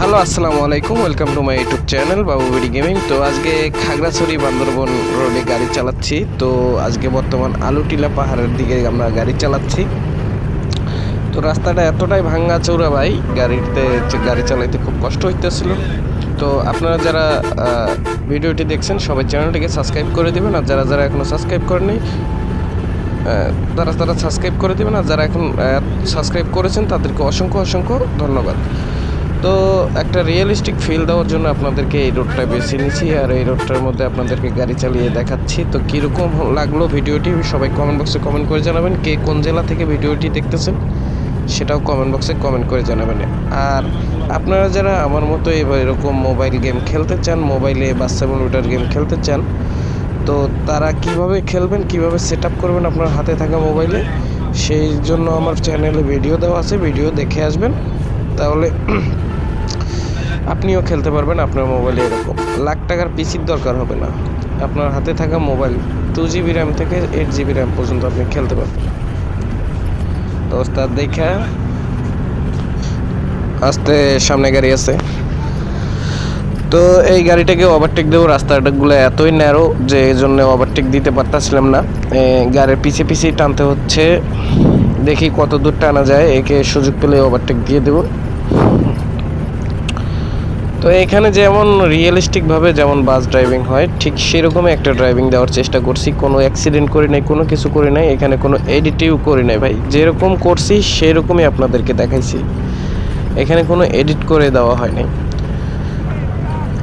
Hello আসসালামু আলাইকুম welcome to my YouTube channel Babu BD gaming তো আজকে খাগড়াছড়ি বান্দরবন রোডে গাড়ি চালাচ্ছি। তো আজকে বর্তমান আলুটিলা পাহাড়ের দিকে আমরা গাড়ি চালাচ্ছি। তো রাস্তাটা এতটাই ভাঙ্গা চৌড়া ভাই, গাড়িতে গাড়ি চালাইতে খুব কষ্ট হইতেছিল। তো আপনারা যারা ভিডিওটি দেখছেন, সবাই চ্যানেলটিকে সাবস্ক্রাইব করে দিবেন। আর যারা যারা এখনও সাবস্ক্রাইব করেনি তারা তারা সাবস্ক্রাইব করে দেবেন। আর যারা এখন সাবস্ক্রাইব করেছেন, তাদেরকে অসংখ্য অসংখ্য ধন্যবাদ। তো একটা রিয়েলিস্টিক ফিল দেওয়ার জন্য আপনাদেরকে এই রোডটা বেছে নিয়েছি আর এই রোডটার মধ্যে আপনাদেরকে গাড়ি চালিয়ে দেখাচ্ছি। তো কীরকম লাগল ভিডিওটি সবাই কমেন্ট বক্সে কমেন্ট করে জানাবেন। কে কোন জেলা থেকে ভিডিওটি দেখতেছেন সেটাও কমেন্ট বক্সে কমেন্ট করে জানাবেন। আর আপনারা যারা আমার মতো এবার এরকম মোবাইল গেম খেলতে চান মোবাইলে বা সেভেন উইটার গেম খেলতে চান, তো তারা কীভাবে খেলবেন, কীভাবে সেট করবেন আপনার হাতে থাকা মোবাইলে সেই জন্য আমার চ্যানেলে ভিডিও দেওয়া আছে। ভিডিও দেখে আসবেন। তাহলে আপনিও খেলতে পারবেন, আপনার মোবাইলে এরকম। লাখ টাকার পিসির দরকার হবে না। আপনার হাতে থাকা মোবাইল টু জিবি র্যাম থেকে এইট জিবি র্যাম পর্যন্ত আপনি খেলতে পারবেন। তো তার দেখা, আস্তে সামনে গাড়ি আছে। তো এই গাড়িটাকে ওভারটেক দেবো রাস্তাটাগুলো এতই ন্যারো যে এই জন্য ওভারটেক দিতে পারতাছিলাম না। গাড়ির পিছে পিছিয়ে টানতে হচ্ছে। দেখি কত দূর টানা যায়, একে সুযোগ পেলে ওভারটেক দিয়ে দেবো। তো এখানে যেমন রিয়েলিস্টিকভাবে যেমন বাস ড্রাইভিং হয়, ঠিক সেরকমই একটা ড্রাইভিং দেওয়ার চেষ্টা করছি। কোনো অ্যাক্সিডেন্ট করি নাই, কোনো কিছু করি নাই, এখানে কোনো এডিটিভ করি নাই ভাই। যেরকম করছি, সেরকমই আপনাদেরকে দেখাইছি। এখানে কোনো এডিট করে দেওয়া হয় নাই।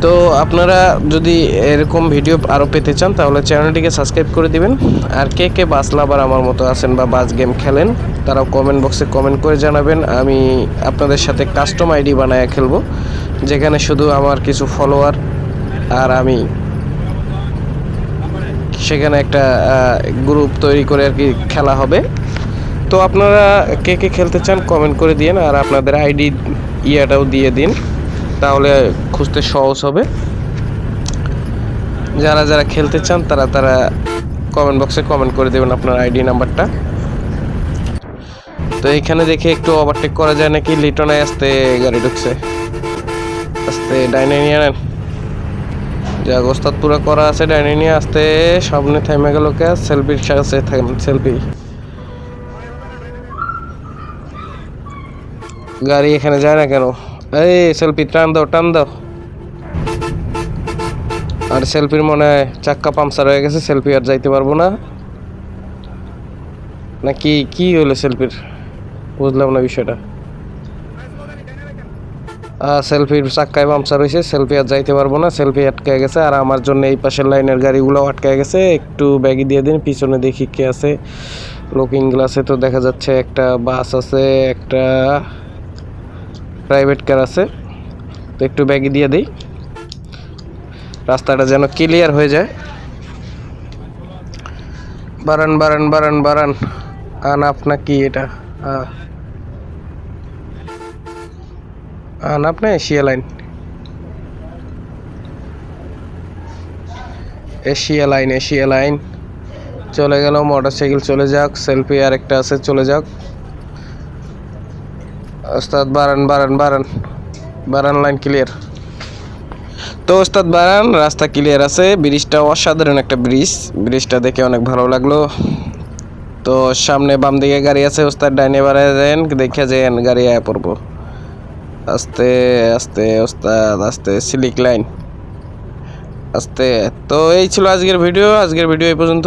তো আপনারা যদি এরকম ভিডিও আরও পেতে চান, তাহলে চ্যানেলটিকে সাবস্ক্রাইব করে দিবেন। আর কে কে বাস লাভার আমার মতো আছেন বা বাস গেম খেলেন, তারাও কমেন্ট বক্সে কমেন্ট করে জানাবেন। আমি আপনাদের সাথে কাস্টম আইডি বানায় খেলব, যেখানে শুধু আমার কিছু ফলোয়ার আর আমি। সেখানে একটা গ্রুপ তৈরি করে আর কি খেলা হবে। তো আপনারা কে কে খেলতে চান কমেন্ট করে দিন আর আপনাদের আইডি ইয়াটাও দিয়ে দিন। তাহলে খুঁজতে সহজ হবে। যারা যারা খেলতে চান, তারা তারা কমেন্ট বক্সে কমেন্ট করে দেবেন আপনার আইডি নাম্বারটা। তো এখানে দেখে একটু ওভারটেক করা যায় নাকি? লিটনে আসতে গাড়ি ঢুকছে। আসতে ডাইনে নিয়ে নেন। যা গোস্তাদ পুরো করা আছে, ডাইনে নিয়ে আসতে। সামনে থেমে গেল কে? সেলফির সাথে সেলফি গাড়ি এখানে যায় না কেন? এই সেলফি টান দাও টান দাও। আর সেলফির মনে হয় চাক্কা পাংচার হয়ে গেছে সেলফি আর যাইতে পারব না। নাকি কি হলো সেলফির বুঝলাম না বিষয়টা। সেলফির চাক্কায় পাংচার হয়েছে সেলফি আর যাইতে পারব না সেলফি আটকে গেছে। আর আমার জন্য এই পাশের লাইনের গাড়িগুলো আটকে গেছে। একটু ব্যাগি দিয়ে দিন, পিছনে দেখি কে আছে। লুকিং গ্লাসে তো দেখা যাচ্ছে একটা বাস আছে, একটা প্রাইভেট কার আছে। তো একটু ব্যাগি দিয়ে দিই। রাস্তাটা যেন ক্লিয়ার হয়ে যায়। বারান বারান বারান বারান। আন আপনা কি এটা? আহ। আন আপনি Asia line. Asia line Asia line. চলে গেল মোটর সাইকেল চলে যাক, সেলফি আর একটা আছে, চলে যাক। ওস্তাদ বারান বারান বারান। বারান লাইন ক্লিয়ার তো ওস্তাদ বারান, রাস্তা ক্লিয়ার আছে। ব্রিজটা অসাধারণ একটা ব্রিজ। ব্রিজটা দেখে অনেক ভালো লাগল। তো সামনে বাম দিকে গাড়ি আছে, ওস্তাদ ডাইনে বাড়ায় দেন, দেখে যেন গাড়ি আয় পড়ব। আস্তে আস্তে, ওস্তাদ, আস্তে সিলিক লাইন আস্তে। তো এই ছিল আজকের ভিডিও আজকের ভিডিও এই পর্যন্ত।